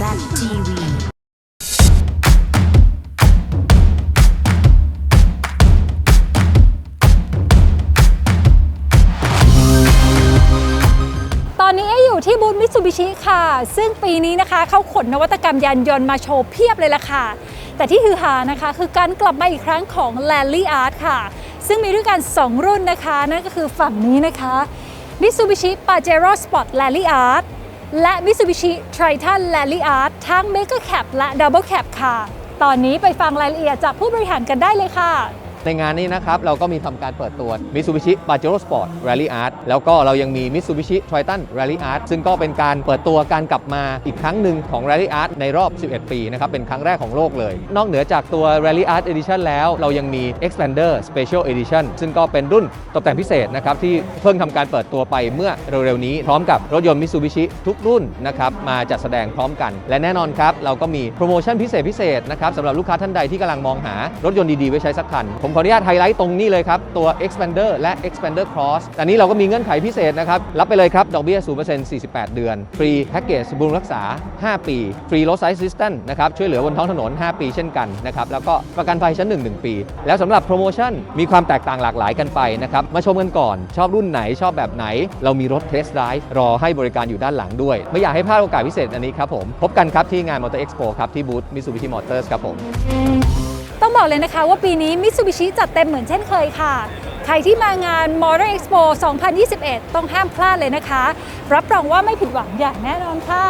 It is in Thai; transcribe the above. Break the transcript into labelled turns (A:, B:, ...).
A: ZTV
B: ตอนนี้เอ๊อยู่ที่บูธมิตซูบิชิค่ะ ซึ่งปีนี้นะคะเขาขนนวัตกรรมยานยนต์มาโชว์เพียบเลยล่ะค่ะ แต่ที่ฮือฮานะคะ คือการกลับมาอีกครั้งของ l a l l y Art ค่ะ ซึ่งมีด้วยกัน 2 รุ่นนะคะ นั่นก็คือฝั่งนี้นะคะ Mitsubishi Pajero Sport Rally Art และ Mitsubishi Triton Rally Art ทั้ง Mega Cap และ Double Cap ค่ะ ตอนนี้ไปฟังรายละเอียดจากผู้บริหารกันได้เลยค่ะ
C: ในงานนี้นะครับเราก็มีทำการเปิดตัว Mitsubishi Pajero Sport Rally Art แล้วก็เรายังมี Mitsubishi Triton Rally Art ซึ่งก็เป็นการเปิดตัวการกลับมาอีกครั้งหนึ่งของ Rally Art ในรอบ 11 ปีนะครับเป็นครั้งแรกของโลกเลย นอกเหนือจากตัว Rally Art Edition แล้วเรายังมี Expander Special Edition ซึ่งก็เป็นรุ่นตกแต่งพิเศษนะครับที่เพิ่งทำการเปิดตัวไปเมื่อเร็วๆนี้พร้อมกับรถยนต์ Mitsubishi ทุกรุ่นนะครับมาจัดแสดงพร้อมกัน และแน่นอนครับเราก็มีโปรโมชั่นพิเศษพิเศษนะครับสำหรับลูกค้าท่านใดที่กำลังมองหารถยนต์ดีๆไว้ใช้สักคันผมขออนุญาตไฮไลท์ตรงนี้เลยครับ ตัว Expander และ Expander Cross แต่นี้เราก็มีเงื่อนไขพิเศษนะครับ รับไปเลยครับ ดอกเบี้ย 0% 48 เดือน ฟรีแพ็กเกจบำรุงรักษา 5 ปี ฟรีรถไซส์ซิสเตันนะครับ ช่วยเหลือบนท้องถนน 5 ปีเช่นกันนะครับ แล้วก็ประกันภัยชั้น 1 1 ปี แล้วสำหรับโปรโมชั่นมีความแตกต่างหลากหลายกันไปนะครับ มาชมกันก่อน ชอบรุ่นไหนชอบแบบไหน เรามีรถเทสต์ไดรฟ์รอให้บริการอยู่ด้านหลังด้วย ไม่อยากให้พลาดโอกาสพิเศษอันนี้ครับผมพบกันครับที่งาน Motor Expo ครับที่บูธ Mitsubishi Motors ครับผม
B: ต้อง บอกเลยนะคะว่าปีนี้ Mitsubishi จัดเต็มเหมือนเช่นเคยค่ะ ใครที่มางาน Motor Expo 2021 ต้องห้ามพลาดเลยนะคะ รับรองว่าไม่ผิดหวังอย่างแน่นอนค่ะ